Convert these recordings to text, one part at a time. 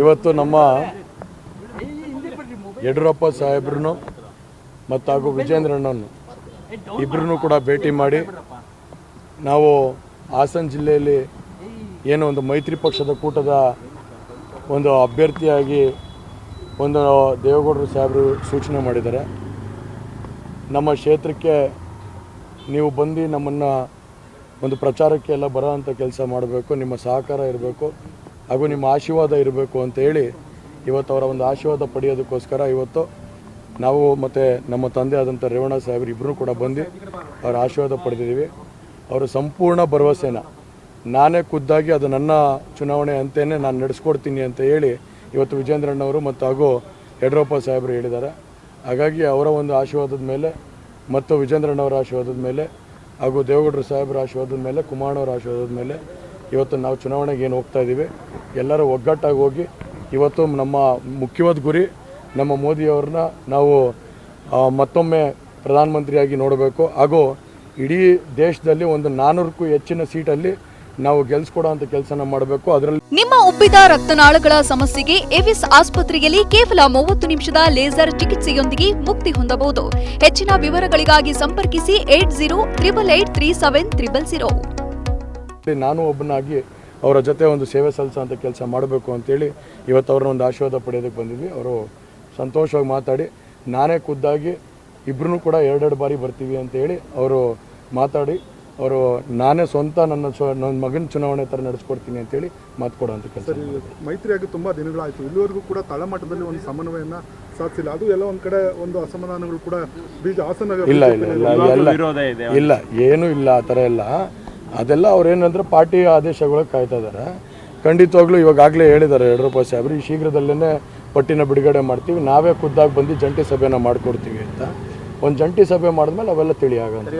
ಇವತ್ತು ನಮ್ಮ ಯಡಿಯೂರಪ್ಪ ಸಾಹೇಬ್ರು ಮತ್ತು ಹಾಗೂ ವಿಜೇಂದ್ರಣ್ಣನ್ನು ಇಬ್ಬರನ್ನು ಕೂಡ ಭೇಟಿ ಮಾಡಿ ನಾವು ಹಾಸನ ಜಿಲ್ಲೆಯಲ್ಲಿ ಏನು ಒಂದು ಮೈತ್ರಿ ಪಕ್ಷದ ಕೂಟದ ಒಂದು ಅಭ್ಯರ್ಥಿಯಾಗಿ ಒಂದು ದೇವೇಗೌಡರು ಸಾಹೇಬರು ಸೂಚನೆ ಮಾಡಿದ್ದಾರೆ. ನಮ್ಮ ಕ್ಷೇತ್ರಕ್ಕೆ ನೀವು ಬಂದು ನಮ್ಮನ್ನು ಒಂದು ಪ್ರಚಾರಕ್ಕೆ ಎಲ್ಲ ಬರೋವಂಥ ಕೆಲಸ ಮಾಡಬೇಕು, ನಿಮ್ಮ ಸಹಕಾರ ಇರಬೇಕು. ಹಾಗೂ ನಿಮ್ಮ ಆಶೀರ್ವಾದ ಇರಬೇಕು ಅಂತ ಹೇಳಿ ಇವತ್ತು ಅವರ ಒಂದು ಆಶೀರ್ವಾದ ಪಡೆಯೋದಕ್ಕೋಸ್ಕರ ಇವತ್ತು ನಾವು ಮತ್ತು ನಮ್ಮ ತಂದೆ ಆದಂಥ ರೇವಣ್ಣ ಸಾಹೇಬ್ರು ಇಬ್ಬರೂ ಕೂಡ ಬಂದು ಅವರ ಆಶೀರ್ವಾದ ಪಡೆದಿದ್ದೀವಿ. ಅವರು ಸಂಪೂರ್ಣ ಭರವಸೆನ. ನಾನೇ ಖುದ್ದಾಗಿ ಅದು ನನ್ನ ಚುನಾವಣೆ ಅಂತೇನೆ ನಾನು ನಡೆಸ್ಕೊಡ್ತೀನಿ ಅಂತ ಹೇಳಿ ಇವತ್ತು ವಿಜೇಂದ್ರಣ್ಣವರು ಮತ್ತು ಹಾಗೂ ಯಡಿಯೂರಪ್ಪ ಸಾಹೇಬರು ಹೇಳಿದ್ದಾರೆ. ಹಾಗಾಗಿ ಅವರ ಒಂದು ಆಶೀರ್ವಾದದ ಮೇಲೆ ಮತ್ತು ವಿಜೇಂದ್ರಣ್ಣವರ ಆಶೀರ್ವಾದದ ಮೇಲೆ ಹಾಗೂ ದೇವೇಗೌಡರು ಸಾಹೇಬರ ಆಶೀರ್ವಾದದ ಮೇಲೆ, ಕುಮಾರಣ್ಣವರ ಆಶೀರ್ವಾದದ ಮೇಲೆ ಇವತ್ತು ನಾವು ಚುನಾವಣೆಗೆ ಏನು ಹೋಗ್ತಾ ಇದ್ದೀವಿ. ಎಲ್ಲರೂ ಒಗ್ಗಟ್ಟಾಗಿ ಹೋಗಿ ಇವತ್ತು ನಮ್ಮ ಮುಖ್ಯವಾದ ಗುರಿ ನಮ್ಮ ಮೋದಿಯವ್ರನ್ನ ನಾವು ಮತ್ತೊಮ್ಮೆ ಪ್ರಧಾನಮಂತ್ರಿಯಾಗಿ ನೋಡಬೇಕು. ಹಾಗೂ ಇಡೀ ದೇಶದಲ್ಲಿ ಒಂದು ನಾನ್ನೂರಕ್ಕೂ ಹೆಚ್ಚಿನ ಸೀಟಲ್ಲಿ ನಾವು ಗೆಲ್ಸ್ಕೊಡೋ ಕೆಲಸ ಕೆಲಸನ ಮಾಡಬೇಕು. ಅದರಲ್ಲಿ ನಿಮ್ಮ ಉಬ್ಬಿದ ರಕ್ತನಾಳಗಳ ಸಮಸ್ಯೆಗೆ ಎವಿಸ್ ಆಸ್ಪತ್ರೆಯಲ್ಲಿ ಕೇವಲ ಮೂವತ್ತು ನಿಮಿಷದ ಲೇಸರ್ ಚಿಕಿತ್ಸೆಯೊಂದಿಗೆ ಮುಕ್ತಿ ಹೊಂದಬಹುದು. ಹೆಚ್ಚಿನ ವಿವರಗಳಿಗಾಗಿ ಸಂಪರ್ಕಿಸಿ eight zero triple eight three seven triple zero. ನಾನು ಒಬ್ಬನಾಗಿ ಅವರ ಜೊತೆ ಒಂದು ಸೇವೆ ಸಲ್ಲಿಸೋಂಥ ಕೆಲಸ ಮಾಡಬೇಕು ಅಂತೇಳಿ ಇವತ್ತು ಅವ್ರನ್ನ ಒಂದು ಆಶೀರ್ವಾದ ಪಡೆಯೋದಕ್ಕೆ ಬಂದಿದ್ವಿ. ಅವರು ಸಂತೋಷವಾಗಿ ಮಾತಾಡಿ ನಾನೇ ಖುದ್ದಾಗಿ ಇಬ್ಬರೂ ಕೂಡ ಎರಡೆರಡು ಬಾರಿ ಬರ್ತೀವಿ ಅಂತೇಳಿ ಅವರು ಮಾತಾಡಿ ಅವರು ನಾನೇ ಸ್ವಂತ ನನ್ನ ಸ್ವ ನನ್ನ ಮಗನ ಚುನಾವಣೆ ಥರ ನಡೆಸ್ಕೊಡ್ತೀನಿ ಅಂತೇಳಿ ಮಾತು ಕೊಡೋಂಥ ಕೆಲಸ ಮೈತ್ರಿಯಾಗಿ ತುಂಬ ದಿನಗಳಾಯಿತು. ಇಲ್ಲಿವರೆಗೂ ಕೂಡ ತಳಮಟ್ಟದಲ್ಲಿ ಒಂದು ಸಮನ್ವಯನ ಸಾಧಿಸಿಲ್ಲ. ಅದು ಎಲ್ಲ ಒಂದು ಕಡೆ ಒಂದು ಅಸಮಾಧಾನಗಳು ಕೂಡ ಬೀಜ ಹಾಸನ ಇಲ್ಲ ಇಲ್ಲ ಇಲ್ಲ ಎಲ್ಲ ಇಲ್ಲ ಏನೂ ಇಲ್ಲ ಆ ಥರ ಎಲ್ಲ. ಅದೆಲ್ಲ ಅವ್ರು ಏನಂದ್ರೆ ಪಾರ್ಟಿ ಆದೇಶಗಳಿಗೆ ಕಾಯ್ತಾ ಇದ್ದಾರೆ. ಖಂಡಿತವಾಗ್ಲೂ ಇವಾಗಲೇ ಹೇಳಿದ್ದಾರೆ ಯಡಿಯೂರಪ್ಪ ಸಾಹೇಬ್ರು, ಈ ಶೀಘ್ರದಲ್ಲೇ ಪಟ್ಟಿನ ಬಿಡುಗಡೆ ಮಾಡ್ತೀವಿ. ನಾವೇ ಖುದ್ದಾಗಿ ಬಂದು ಜಂಟಿ ಸಭೆನ ಮಾಡಿಕೊಡ್ತೀವಿ ಅಂತ. ಒಂದು ಜಂಟಿ ಸಭೆ ಮಾಡಿದ್ಮೇಲೆ ಅವೆಲ್ಲ ತಿಳಿಯಾಗಂತ.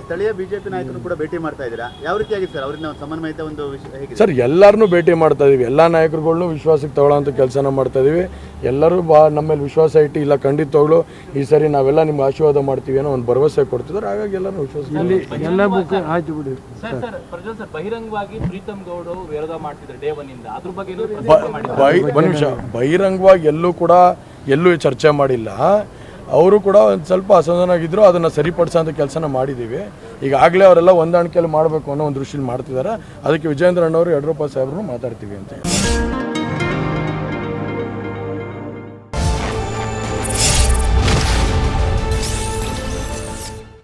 ಸ್ಥಳೀಯ ಬಿಜೆಪಿ ನಾಯಕರು ಕೂಡ ಭೇಟಿ ಮಾಡ್ತಾ ಇದ್ದೀರಾ? ಯಾವ ರೀತಿಯಾಗಿ ಸರ್ ಅವರಿಂದ ಒಂದು ಸಮನ್ವಯತೆ ಒಂದು ಸರ್ ಎಲ್ಲರನ್ನೂ ಭೇಟಿ ಮಾಡ್ತಾ ಇದ್ದೀವಿ ಎಲ್ಲ ನಾಯಕರುಗಳನ್ನು ವಿಶ್ವಾಸಕ್ಕೆ ತಗೊಳ್ಳೋಂಥ ಕೆಲಸನ ಮಾಡ್ತಾ ಇದ್ದೀವಿ ಎಲ್ಲರೂ ಬಾ ನಮ್ಮ ಮೇಲೆ ವಿಶ್ವಾಸ ಇಟ್ಟು ಇಲ್ಲ ಖಂಡಿತವಾಗ್ಲೂ ಈ ಸರಿ ನಾವೆಲ್ಲ ನಿಮ್ಗೆ ಆಶೀರ್ವಾದ ಮಾಡ್ತೀವಿ ಅನ್ನೋ ಒಂದು ಭರವಸೆ ಕೊಡ್ತಿದ್ರು ಹಾಗಾಗಿ ಎಲ್ಲರೂ ವಿಶ್ವಾಸ ಸರ್ ಸರ್ ಪ್ರಜ್ವಲ್ ಸರ್ ಬಹಿರಂಗವಾಗಿ ಪ್ರೀತಮ್ ಗೌಡ ವಿರೋಧ ಮಾಡ್ತಿದ್ರು ಡೇ ಒನ್ ಇಂದ ಅದ್ರ ಬಗ್ಗೆ ಏನಾದ್ರು ಪ್ರತಿಕ್ರಿಯೆ ಮಾಡಿದ್ರಾ? ಒಂದು ನಿಮಿಷ. ಬಹಿರಂಗವಾಗಿ ಎಲ್ಲೂ ಕೂಡ ಎಲ್ಲೂ ಚರ್ಚೆ ಮಾಡಿಲ್ಲ. ಅವರು ಕೂಡ ಒಂದು ಸ್ವಲ್ಪ ಅಸಮಾಧಾನಾಗಿದ್ದರು ಅದನ್ನು ಸರಿಪಡಿಸೋಂಥ ಕೆಲಸನ ಮಾಡಿದ್ದೀವಿ ಈಗಾಗಲೇ ಅವರೆಲ್ಲ ಹೊಂದಾಣಿಕೆಯಲ್ಲಿ ಮಾಡಬೇಕು ಅನ್ನೋ ಒಂದು ದೃಷ್ಟಿಯಲ್ಲಿ ಮಾಡ್ತಿದ್ದಾರೆ ಅದಕ್ಕೆ ವಿಜೇಂದ್ರ ಅಣ್ಣವರು ಯಡಿಯೂರಪ್ಪ ಸಾಹೇಬ್ರು ಮಾತಾಡ್ತೀವಿ ಅಂತ